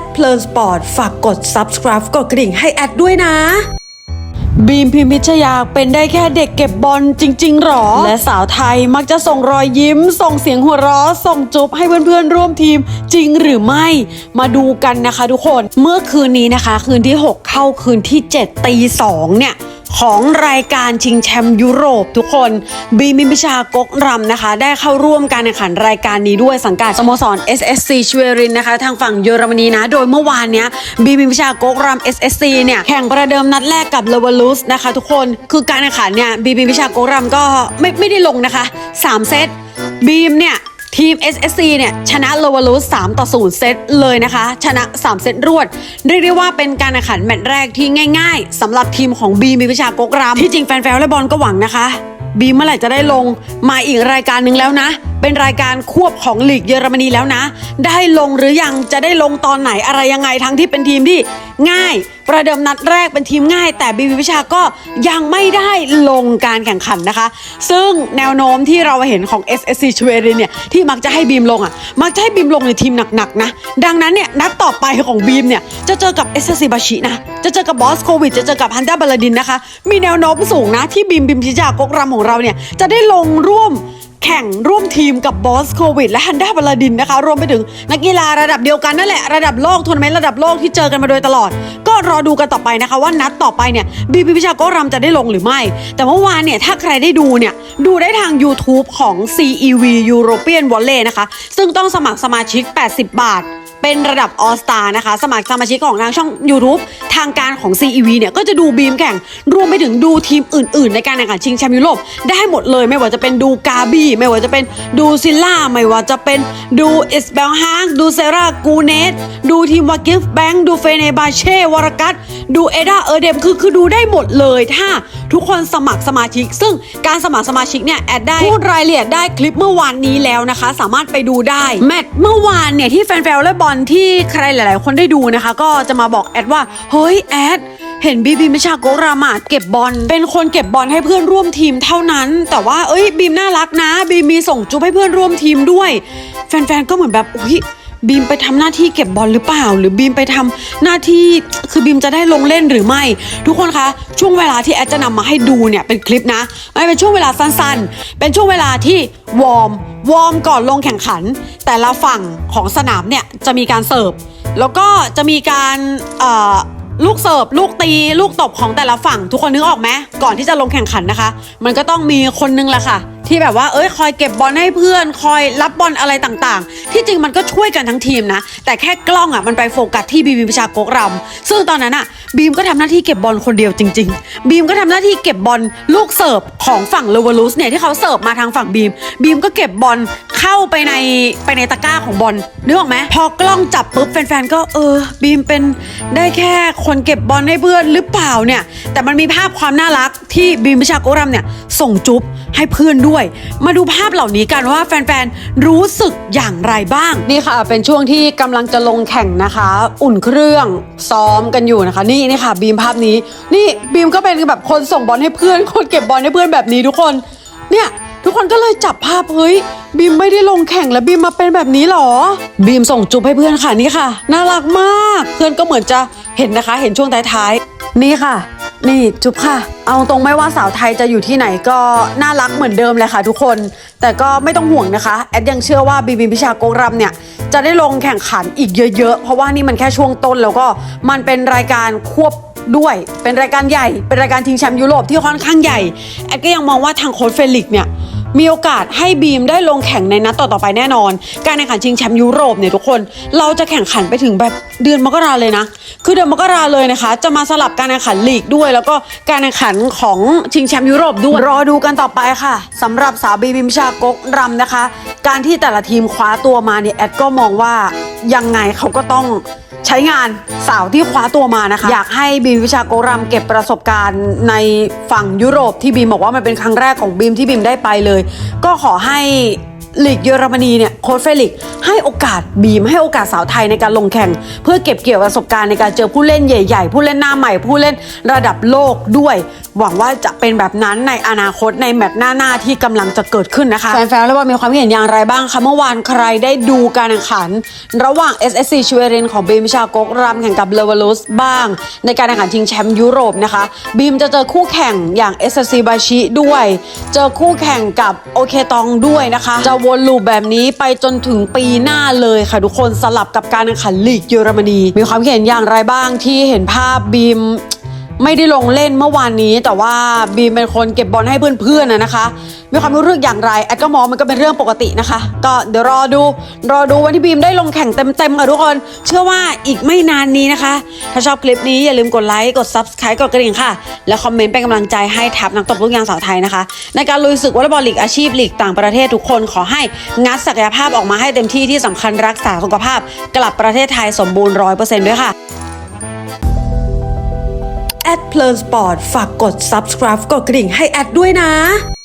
ดเพลินสปอร์ตฝากกด subscribe กดกระดิ่งให้แอดด้วยนะ บีมพิมพิชยาเป็นได้แค่เด็กเก็บบอลจริง ๆ หรอ และสาวไทยมักจะส่งรอยยิ้ม ส่งเสียงหัวเราะส่งจุบให้เพื่อน ๆ ร่วมทีมจริงหรือไม่ มาดูกันนะคะทุกคน เมื่อคืนนี้นะคะ คืนที่ 6 เข้าคืนที่ 7 ตี 2 เนี่ย ของรายการชิงแชมป์ยุโรปทุกคน บีมิมพิชากกรำนะคะ ได้เข้าร่วมการแข่งขันรายการนี้ด้วยสังกัดสโมสร SSC ชเวรินนะคะ ทางฝั่งเยอรมนีนะ โดยเมื่อวานเนี้ยบีมิมพิชากกรำ SSC เนี่ยแข่งประเดิมนัดแรกกับเลเวลูสนะคะ ทุกคนคือการแข่งขันเนี่ยบีมิมพิชากกรำก็ไม่ไม่ได้ลงนะคะ 3 เซตบีมเนี่ย ทีม SSC เนี่ยชนะโลวาลูส3ต่อ 0 เซตเลยนะคะ ชนะ 3 เซตรวด เรียกได้ว่าเป็นการแข่งขันแมตช์แรกที่ง่ายๆสำหรับทีมของบีมีวิชากกรำที่จริงแฟนๆแลเล่บอลก็หวังนะคะ บีเมื่อไหร่จะได้ลงมาอีกรายการหนึ่งแล้วนะ เป็นรายการควบของลีกเยอรมนีแล้วนะ ได้ลงหรือยังจะได้ลงตอนไหนอะไรยังไงทั้งที่เป็นทีมที่ง่าย ประเดิมนัดแรกเป็นทีมง่าย แต่บีบีวิชาก็ยังไม่ได้ลงการแข่งขันนะคะ ซึ่งแนวโน้มที่เราเห็นของ SSC ชเวรินเนี่ยที่มักจะให้บีมลงอะมักจะให้บีมลงในทีมหนักๆนะ ดังนั้นเนี่ยนัดต่อไปของบีมเนี่ยจะเจอกับ SSC บาชินะจะเจอกับบอสโควิดจะเจอกับฮันด้าบาลาดินนะคะ มีแนวโน้มสูงนะที่บีมบิมพิจากกรำของเราเนี่ยจะได้ลงร่วม แข่งร่วมทีมกับบอสโควิดและฮันด้าบาลาดินนะคะ รวมไปถึงนักกีฬาระดับเดียวกันนั่นแหละ ระดับโลกทัวร์นาเมนต์ระดับโลกที่เจอกันมาโดยตลอด ก็รอดูกันต่อไปนะคะ ว่านัดต่อไปเนี่ยบีบีพิชาโกรำจะได้ลงหรือไม่ แต่เมื่อวานเนี่ยถ้าใครได้ดูเนี่ยดูได้ทาง YouTube ของ CEV European Volley นะคะ ซึ่งต้องสมัครสมาชิก 80 บาท เป็นระดับออสตานะคะ สมัครสมาชิกของทางช่อง YouTube ทางการของ CEV เนี่ย ก็จะดูบีมแข่ง รวมไปถึงดูทีมอื่น ๆ ในการแข่งขันชิงแชมป์ยุโรปได้หมดเลยไม่ว่าจะเป็นดูกาบีไม่ว่าจะเป็นดูซิลล่า ไม่ว่าจะเป็นดูอิสเบลฮางดูเซรากูเนสดูทีมวากิฟแบงค์ดูเฟเนบาเช่วรกัสดูเอดาเออเดมคือคือดูได้หมดเลยถ้าทุกคนสมัครสมาชิก ซึ่งการสมัครสมาชิกเนี่ยแอดได้พูดรายละเอียดได้คลิปเมื่อวานนี้แล้วนะคะ สามารถไปดูได้แมตช์เมื่อวานเนี่ยที่แฟนๆวอลเลย์บอลที่ใครหลาย ๆ คนได้ดูนะคะ ก็จะมาบอกแอดว่าเฮ้ยแอดเห็นบีบีมิชาโกรามาเก็บบอลเป็นคนเก็บบอลให้เพื่อนร่วมทีมเท่านั้น แต่ว่าเอ้ยบีมน่ารักนะบีมมีส่งจุ๊บให้เพื่อนร่วมทีมด้วย แฟนๆก็เหมือนแบบอุ้ย บีมไปทำหน้าที่เก็บบอลหรือเปล่า หรือบีมไปทำหน้าที่คือบีมจะได้ลงเล่นหรือไม่ ทุกคนคะ ช่วงเวลาที่แอดจะนำมาให้ดูเนี่ยเป็นคลิปนะไม่เป็นช่วงเวลาสั้นๆ เป็นช่วงเวลาที่วอร์มวอร์มก่อนลงแข่งขัน แต่ละฝั่งของสนามเนี่ยจะมีการเสิร์ฟแล้วก็จะมีการเอ่อลูกเสิร์ฟลูกตี ลูกตบของแต่ละฝั่ง ทุกคนนึกออกไหมก่อนที่จะลงแข่งขันนะคะ มันก็ต้องมีคนนึงแหละค่ะ ที่แบบว่าเอ้ยคอยเก็บบอลให้เพื่อน คอยรับบอลอะไรต่างๆ ที่จริงมันก็ช่วยกันทั้งทีมนะ แต่แค่กล้องอะมันไปโฟกัสที่บีมประชากกรำซึ่งตอนนั้นอะบีมก็ทำหน้าที่เก็บบอลคนเดียวจริง ๆ บีมก็ทำหน้าที่เก็บบอลลูกเสิร์ฟของฝั่งเลเวอรูสเนี่ยที่เขาเสิร์ฟมาทางฝั่งบีม บีมก็เก็บบอลเข้าไปในไปในตะกร้าของบอลนึกออกไหมพอกล้องจับปุ๊บแฟนๆก็เออ บีมเป็นได้แค่คนเก็บบอลให้เพื่อนหรือเปล่าเนี่ย แต่มันมีภาพความน่ารักที่บีมพิชาโกรัมเนี่ยส่งจุ๊บให้เพื่อนด้วยมาดูภาพเหล่านี้กันว่าแฟนๆ รู้สึกอย่างไรบ้าง นี่ค่ะ เป็นช่วงที่กำลังจะลงแข่งนะคะ อุ่นเครื่องซ้อมกันอยู่นะคะ นี่นี่ค่ะ บีมภาพนี้ นี่บีมก็เป็นแบบคนส่งบอลให้เพื่อน คนเก็บบอลให้เพื่อนแบบนี้ทุกคน เนี่ยทุกคนก็เลยจับภาพเฮ้ยบีมไม่ได้ลงแข่งแล้วบีมมาเป็นแบบนี้หรอ บีมส่งจุ๊บให้เพื่อนค่ะนี่ค่ะ น่ารักมาก เพื่อนก็เหมือนจะเห็นนะคะ เห็นช่วงท้ายๆนี่ค่ะ นี่จุ๊บค่ะ เอาตรงไม่ว่าสาวไทยจะอยู่ที่ไหนก็น่ารักเหมือนเดิมเลยค่ะทุกคน แต่ก็ไม่ต้องห่วงนะคะ แอดยังเชื่อว่าบีบีพิชาโกรัมเนี่ย จะได้ลงแข่งขันอีกเยอะๆ เพราะว่านี่มันแค่ช่วงต้นแล้วก็มันเป็นรายการควบด้วย เป็นรายการใหญ่ เป็นรายการชิงแชมป์ยุโรปที่ค่อนข้างใหญ่ แอดก็ยังมองว่าทางโค้ชเฟลิกเนี่ย มีโอกาสให้บีมได้ลงแข่งในนัดต่อๆไปแน่นอน การแข่งขันชิงแชมป์ยุโรปเนี่ยทุกคน เราจะแข่งขันไปถึงแบบเดือนมกราเลยนะ คือเดือนมกราเลยนะคะ จะมาสลับการแข่งขันลีกด้วย แล้วก็การแข่งขันของชิงแชมป์ยุโรปด้วย รอดูกันต่อไปค่ะสำหรับสาวบีบิมชากกรำนะคะ การที่แต่ละทีมคว้าตัวมาเนี่ยแอดก็มองว่ายังไงเขาก็ต้อง ใช้งานสาวที่คว้าตัวมานะคะ อยากให้บีมวิชาโกรัมเก็บประสบการณ์ในฝั่งยุโรปที่บีมบอกว่ามันเป็นครั้งแรกของบีมที่บีมได้ไปเลย ก็ขอให้ลีกเยอรมนีเนี่ยโค้ชเฟลิกให้โอกาสบีมให้โอกาสสาวไทยในการลงแข่ง เพื่อเก็บเกี่ยวประสบการณ์ในการเจอผู้เล่นใหญ่ ๆ ผู้เล่นหน้าใหม่ผู้เล่นระดับโลกด้วย หวังว่าจะเป็นแบบนั้นในอนาคตในแมตช์หน้าๆที่กำลังจะเกิดขึ้นนะคะแฟนๆแล้วว่ามีความคิดเห็นอย่างไรบ้างคะเมื่อวานใครได้ดูการแข่งขัน ระหว่าง SSC ชเวรินของบีมชากกรำแข่งกับเลเวลุสบ้าง ในการแข่งขันชิงแชมป์ยุโรปนะคะบีมจะเจอคู่แข่งอย่าง SSC บาชิด้วย เจอคู่แข่งกับโอเคตองด้วยนะคะ จะวนลูปแบบนี้ไปจนถึงปีหน้าเลยค่ะทุกคนสลับกับการแข่งขันลีกเยอรมนี มีความคิดเห็นอย่างไรบ้างที่เห็นภาพบีม ไม่ได้ลงเล่นเมื่อวานนี้ แต่ว่าบีมเป็นคนเก็บบอลให้เพื่อนๆนะนะคะมีความรู้เรื่องอย่างไรแอดก็มองมันก็เป็นเรื่องปกตินะคะ ก็เดี๋ยวรอดู รอดูวันที่บีมได้ลงแข่งเต็มๆค่ะทุกคน เชื่อว่าอีกไม่นานนี้นะคะ ถ้าชอบคลิปนี้อย่าลืมกดไลค์กด subscribe กดกระดิ่งค่ะ และคอมเมนต์เป็นกำลังใจให้ทัพนักตบลูกยางสาวไทยนะคะ ในการลุยศึกวอลเลย์บอลลีกอาชีพลีกต่างประเทศทุกคนขอให้งัดศักยภาพออกมาให้เต็มที่ที่สำคัญรักษาสุขภาพ กลับประเทศไทยสมบูรณ์ร้อยเปอร์เซ็นต์ด้วยค่ะ เพลินสปอร์ตฝากกด subscribe กดกระดิ่งให้แอดด้วยนะ